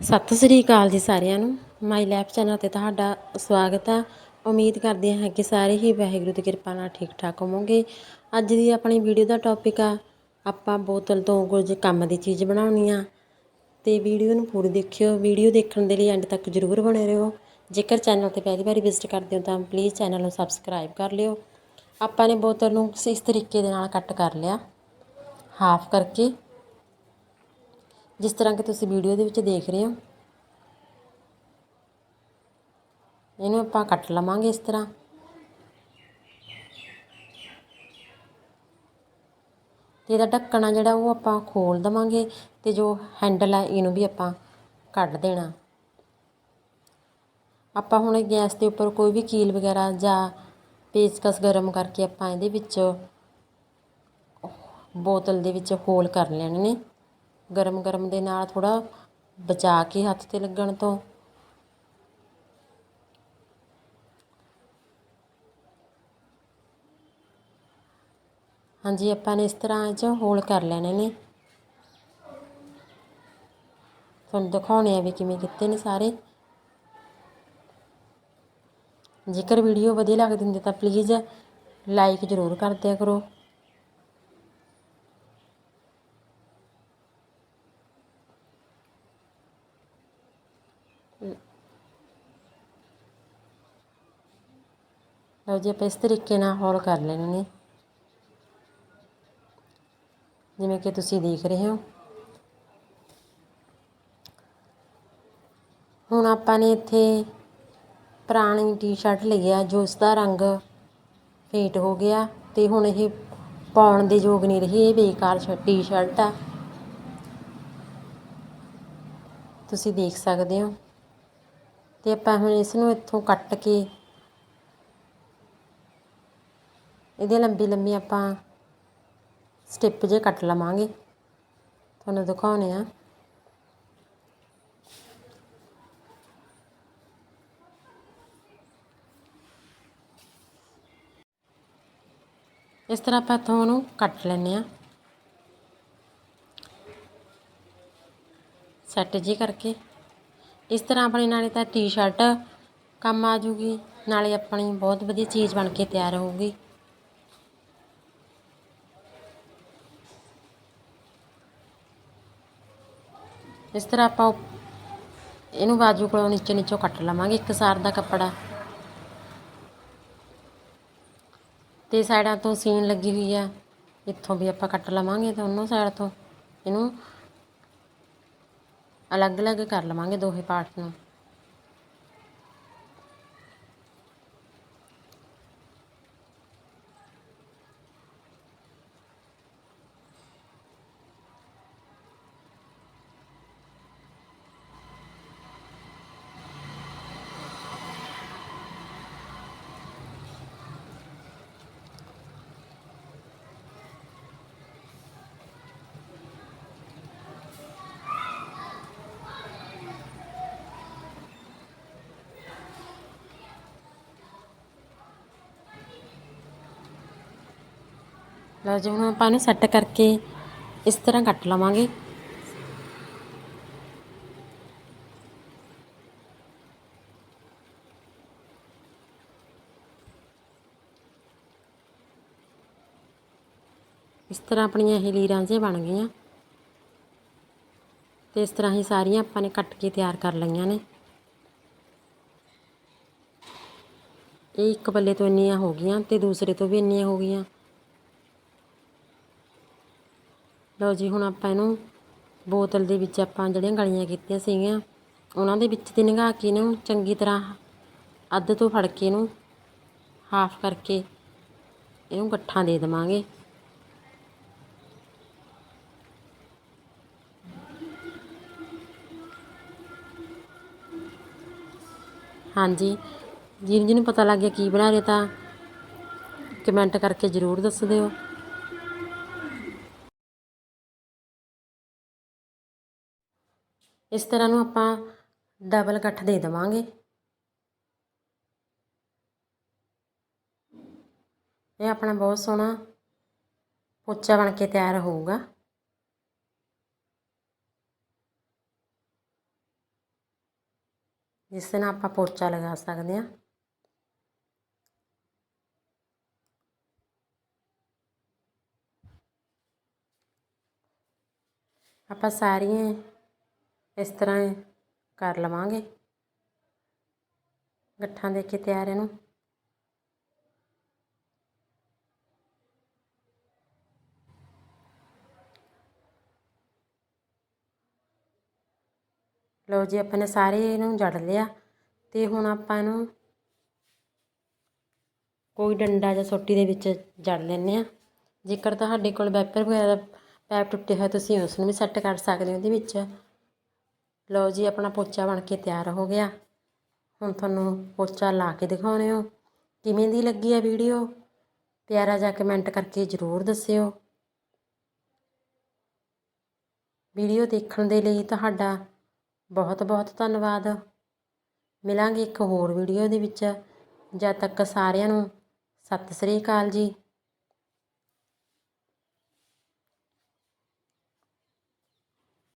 ਸਤਿ ਸ੍ਰੀ ਅਕਾਲ ਜੀ ਸਾਰਿਆਂ ਨੂੰ। ਮਾਈ ਲਾਈਫ ਚੈਨਲ ਤੇ ਤੁਹਾਡਾ ਸਵਾਗਤ ਹੈ ਉਮੀਦ ਕਰਦੇ ਹਾਂ ਕਿ ਸਾਰੇ ਹੀ ਵਾਹਿਗੁਰੂ ਦੀ ਕਿਰਪਾ ਨਾਲ ਠੀਕ ਠਾਕ ਹੋਵੋਗੇ। ਅੱਜ ਦੀ ਆਪਣੀ ਵੀਡੀਓ ਦਾ ਟੌਪਿਕ ਆ, ਆਪਾਂ ਬੋਤਲ ਤੋਂ ਕੁਝ ਕੰਮ ਦੀ ਚੀਜ਼ ਬਣਾਉਣੀ ਆ। ਤੇ ਵੀਡੀਓ ਨੂੰ ਪੂਰੀ ਦੇਖਿਓ। ਵੀਡੀਓ ਦੇਖਣ ਦੇ ਲਈ ਐਂਡ ਤੱਕ ਜ਼ਰੂਰ ਬਣੇ ਰਹੋ। ਜੇਕਰ ਚੈਨਲ ਤੇ ਪਹਿਲੀ ਵਾਰੀ ਵਿਜ਼ਿਟ ਕਰਦੇ ਹੋ ਤਾਂ ਪਲੀਜ਼ ਚੈਨਲ ਨੂੰ ਸਬਸਕ੍ਰਾਈਬ ਕਰ ਲਿਓ। ਆਪਾਂ ਨੇ ਬੋਤਲ ਨੂੰ ਇਸ ਤਰੀਕੇ ਦੇ ਨਾਲ ਕੱਟ ਕਰ ਲਿਆ। ਹਾਫ ਕਰਕੇ। ਜਿਸ ਤਰ੍ਹਾਂ ਕਿ ਤੁਸੀਂ ਵੀਡੀਓ ਦੇ ਵਿੱਚ ਦੇਖ ਰਹੇ ਹੋ। ਇਹਨੂੰ ਆਪਾਂ ਕੱਟ ਲਵਾਂਗੇ ਇਸ ਤਰ੍ਹਾਂ। ਤੇ ਇਹਦਾ ਢੱਕਣਾ ਜਿਹੜਾ ਉਹ ਆਪਾਂ ਖੋਲ ਦਵਾਂਗੇ ਤੇ ਜੋ ਹੈਂਡਲ ਹੈ ਇਹਨੂੰ ਵੀ ਆਪਾਂ ਕੱਢ ਦੇਣਾ। ਆਪਾਂ ਹੁਣ ਗੈਸ ਦੇ ਉੱਪਰ ਕੋਈ ਵੀ ਕੀਲ ਵਗੈਰਾ ਜਾਂ ਪੇਚਕਸ ਗਰਮ ਕਰਕੇ ਆਪਾਂ ਇਹਦੇ ਵਿੱਚ ਬੋਤਲ ਦੇ ਵਿੱਚ ਹੋਲ ਕਰ ਲੈਣੇ ਨੇ। ਗਰਮ ਗਰਮ ਦੇ ਨਾਲ ਥੋੜ੍ਹਾ ਬਚਾ ਕੇ ਹੱਥ ਤੇ ਲੱਗਣ ਤੋਂ। ਹਾਂਜੀ, ਆਪਾਂ ਨੇ ਇਸ ਤਰ੍ਹਾਂ ਇਹ 'ਚ ਹੋਲ ਕਰ ਲੈਣੇ ਨੇ। ਤੁਹਾਨੂੰ ਦਿਖਾਉਣੇ ਆ ਵੀ ਕਿਵੇਂ ਕੀਤੇ ਨੇ ਸਾਰੇ। ਜੇਕਰ ਵੀਡੀਓ ਵਧੀਆ ਲੱਗਦੀ ਹੁੰਦੀ ਤਾਂ ਪਲੀਜ਼ ਲਾਈਕ ਜ਼ਰੂਰ ਕਰ ਦਿਆ ਕਰੋ। ਲਓ ਜੀ, ਆਪਾਂ ਇਸ ਤਰੀਕੇ ਨਾਲ ਹੌਲ ਕਰ ਲੈਣੇ ਨੇ। ਜਿਵੇਂ ਕਿ ਤੁਸੀਂ ਦੇਖ ਰਹੇ ਹੋ। ਹੁਣ ਆਪਾਂ ਨੇ ਇੱਥੇ ਪੁਰਾਣੀ ਟੀ-ਸ਼ਰਟ ਲਈ ਆ, ਜੋ ਉਸ ਦਾ ਰੰਗ ਫੇਟ ਹੋ ਗਿਆ ਤੇ ਹੁਣ ਇਹ ਪਾਉਣ ਦੇ ਯੋਗ ਨਹੀਂ ਰਹੀ, ਇਹ ਬੇਕਾਰ ਟੀ-ਸ਼ਰਟ ਆ। ਤੁਸੀਂ ਦੇਖ ਸਕਦੇ ਹੋ। ਤੇ ਆਪਾਂ ਹੁਣ ਇਸ ਨੂੰ ਇੱਥੋਂ ਕੱਟ ਕੇ ਇਹਦੇ ਲੰਬੀ ਲੰਬੀ ਆਪਾਂ ਸਟਿਪ ਜੇ ਕੱਟ ਲਵਾਂਗੇ। ਤੁਹਾਨੂੰ ਦਿਖਾਉਣੇ ਆ। ਇਸ ਤਰ੍ਹਾਂ ਆਪਾਂ ਇੱਥੋਂ ਉਹਨੂੰ ਕੱਟ ਲੈਂਦੇ ਆ ਸੈੱਟ ਜੀ ਕਰਕੇ। ਇਸ ਤਰ੍ਹਾਂ ਆਪਣੇ ਨਾਲੇ ਤਾਂ ਟੀ-ਸ਼ਰਟ ਕੰਮ ਆ ਜੂਗੀ। ਨਾਲੇ ਆਪਣੀ ਬਹੁਤ ਵਧੀਆ ਚੀਜ਼ ਬਣ ਕੇ ਤਿਆਰ ਹੋਊਗੀ। ਇਸ ਤਰ੍ਹਾਂ ਆਪਾਂ ਇਹਨੂੰ ਬਾਜੂ ਕੋਲੋਂ ਨੀਚੇ ਨੀਚੋਂ ਕੱਟ ਲਵਾਂਗੇ, ਇੱਕ ਸਾਰ ਦਾ ਕੱਪੜਾ। ਤੇ ਸਾਈਡਾਂ ਤੋਂ ਸੀਨ ਲੱਗੀ ਹੋਈ ਆ, ਇੱਥੋਂ ਵੀ ਆਪਾਂ ਕੱਟ ਲਵਾਂਗੇ ਤੇ ਉਹਨੋਂ ਸਾਈਡ ਤੋਂ ਇਹਨੂੰ ਅਲੱਗ-ਅਲੱਗ ਕਰ ਲਵਾਂਗੇ ਦੋਹੇ ਪਾਰਟ ਨੂੰ। ਲਓ ਜੀ, ਹੁਣ ਆਪਾਂ ਇਹਨੂੰ ਸੈੱਟ ਕਰਕੇ ਇਸ ਤਰ੍ਹਾਂ ਕੱਟ ਲਵਾਂਗੇ। ਇਸ ਤਰ੍ਹਾਂ ਆਪਣੀਆਂ ਇਹ ਲੀਰਾਂ ਜਿਹੀਆਂ ਬਣ ਗਈਆਂ। ਤੇ ਇਸ ਤਰ੍ਹਾਂ ਹੀ ਸਾਰੀਆਂ ਆਪਾਂ ਨੇ ਕੱਟ ਕੇ ਤਿਆਰ ਕਰ ਲਈਆਂ ਨੇ। ਇਹ ਇੱਕ ਬੱਲੇ ਤੋਂ ਇੰਨੀਆਂ ਹੋ ਗਈਆਂ ਤੇ ਦੂਸਰੇ ਤੋਂ ਵੀ ਇੰਨੀਆਂ ਹੋ ਗਈਆਂ। ਲਓ ਜੀ, ਹੁਣ ਆਪਾਂ ਇਹਨੂੰ ਬੋਤਲ ਦੇ ਵਿੱਚ ਆਪਾਂ ਜਿਹੜੀਆਂ ਗਲੀਆਂ ਕੀਤੀਆਂ ਸੀਗੀਆਂ, ਉਹਨਾਂ ਦੇ ਵਿੱਚ ਦੀ ਨਿਗਾਹ ਕੇ ਇਹਨੂੰ ਚੰਗੀ ਤਰ੍ਹਾਂ ਅੱਧ ਤੋਂ ਫੜ ਕੇ ਇਹਨੂੰ ਹਾਫ ਕਰਕੇ ਇਹਨੂੰ ਗੱਠਾਂ ਦੇ ਦੇਵਾਂਗੇ। ਹਾਂਜੀ, ਜਿਹਨੂੰ ਜਿਹਨੂੰ ਪਤਾ ਲੱਗ ਗਿਆ ਕੀ ਬਣਾ ਰਹੇ ਤਾਂ ਕਮੈਂਟ ਕਰਕੇ ਜ਼ਰੂਰ ਦੱਸ ਦਿਓ। ਇਸ ਤਰ੍ਹਾਂ ਨੂੰ ਆਪਾਂ ਡਬਲ ਗੱਠ ਦੇ ਦੇਵਾਂਗੇ। ਇਹ ਆਪਣਾ ਬਹੁਤ ਸੋਹਣਾ ਪੋਚਾ ਬਣ ਕੇ ਤਿਆਰ ਹੋਊਗਾ। ਜਿਸ ਨਾਲ ਆਪਾਂ ਪੋਚਾ ਲਗਾ ਸਕਦੇ ਹਾਂ। ਆਪਾਂ ਸਾਰੀਆਂ ਇਸ ਤਰ੍ਹਾਂ ਕਰ ਲਵਾਂਗੇ। ਗੱਠਾਂ ਦੇ ਕੇ ਤਿਆਰ ਇਹਨੂੰ। ਲਓ ਜੀ, ਆਪਾਂ ਨੇ ਸਾਰੇ ਇਹਨੂੰ ਜੜ ਲਿਆ ਤੇ ਹੁਣ ਆਪਾਂ ਇਹਨੂੰ ਕੋਈ ਡੰਡਾ ਜਾਂ ਸੋਟੀ ਦੇ ਵਿੱਚ ਜੜ ਲੈਂਦੇ ਆ ਜੇਕਰ ਤੁਹਾਡੇ ਕੋਲ ਵੈਪਰ ਵਗੈਰਾ ਪੈਪ ਟੁੱਟੇ ਹੋਏ, ਤੁਸੀਂ ਉਸ ਨੂੰ ਵੀ ਸੈੱਟ ਕਰ ਸਕਦੇ ਹੋ ਉਹਦੇ ਵਿੱਚ। ਲਓ ਜੀ, ਆਪਣਾ ਪੋਚਾ ਬਣ ਕੇ ਤਿਆਰ ਹੋ ਗਿਆ। ਹੁਣ ਤੁਹਾਨੂੰ ਪੋਚਾ ਲਾ ਕੇ ਦਿਖਾਉਣੇ ਹੋ। ਕਿਵੇਂ ਦੀ ਲੱਗੀ ਆ ਵੀਡੀਓ? ਪਿਆਰਾ ਜਿਹਾ ਕਮੈਂਟ ਕਰਕੇ ਜ਼ਰੂਰ ਦੱਸਿਓ। ਵੀਡੀਓ ਦੇਖਣ ਦੇ ਲਈ ਤੁਹਾਡਾ ਬਹੁਤ ਬਹੁਤ ਧੰਨਵਾਦ। ਮਿਲਾਂਗੇ ਇੱਕ ਹੋਰ ਵੀਡੀਓ ਦੇ ਵਿੱਚ। ਜਦ ਤੱਕ ਸਾਰਿਆਂ ਨੂੰ ਸਤਿ ਸ੍ਰੀ ਅਕਾਲ ਜੀ।